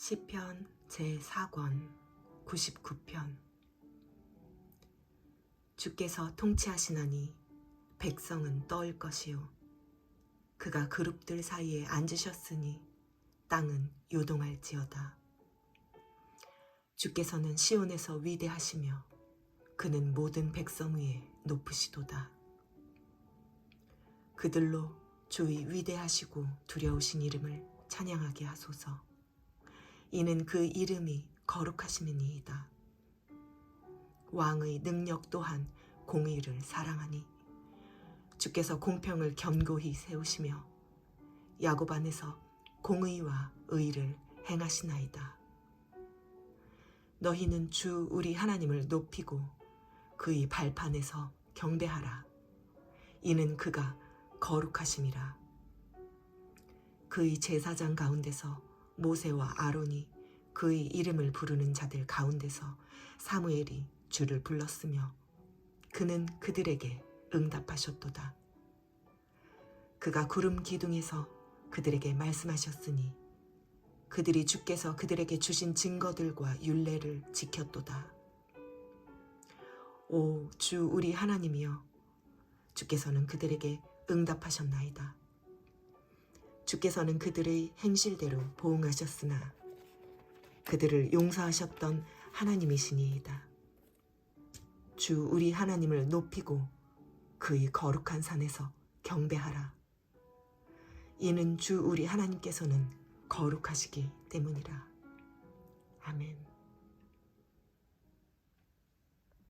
시편 제4권 99편. 주께서 통치하시나니 백성은 떠올 것이요. 그가 그룹들 사이에 앉으셨으니 땅은 요동할지어다. 주께서는 시온에서 위대하시며 그는 모든 백성 위에 높으시도다. 그들로 주의 위대하시고 두려우신 이름을 찬양하게 하소서 이는 그 이름이 거룩하심이니이다. 왕의 능력 또한 공의를 사랑하니 주께서 공평을 견고히 세우시며 야곱 안에서 공의와 의를 행하시나이다. 너희는 주 우리 하나님을 높이고 그의 발판에서 경배하라. 이는 그가 거룩하심이라. 그의 제사장 가운데서 모세와 아론이 그의 이름을 부르는 자들 가운데서 사무엘이 주를 불렀으며 그는 그들에게 응답하셨도다. 그가 구름 기둥에서 그들에게 말씀하셨으니 그들이 주께서 그들에게 주신 증거들과 윤례를 지켰도다. 오 주 우리 하나님이여 주께서는 그들에게 응답하셨나이다. 주께서는 그들의 행실대로 보응하셨으나 그들을 용서하셨던 하나님이시니이다. 주 우리 하나님을 높이고 그의 거룩한 산에서 경배하라. 이는 주 우리 하나님께서는 거룩하시기 때문이라. 아멘.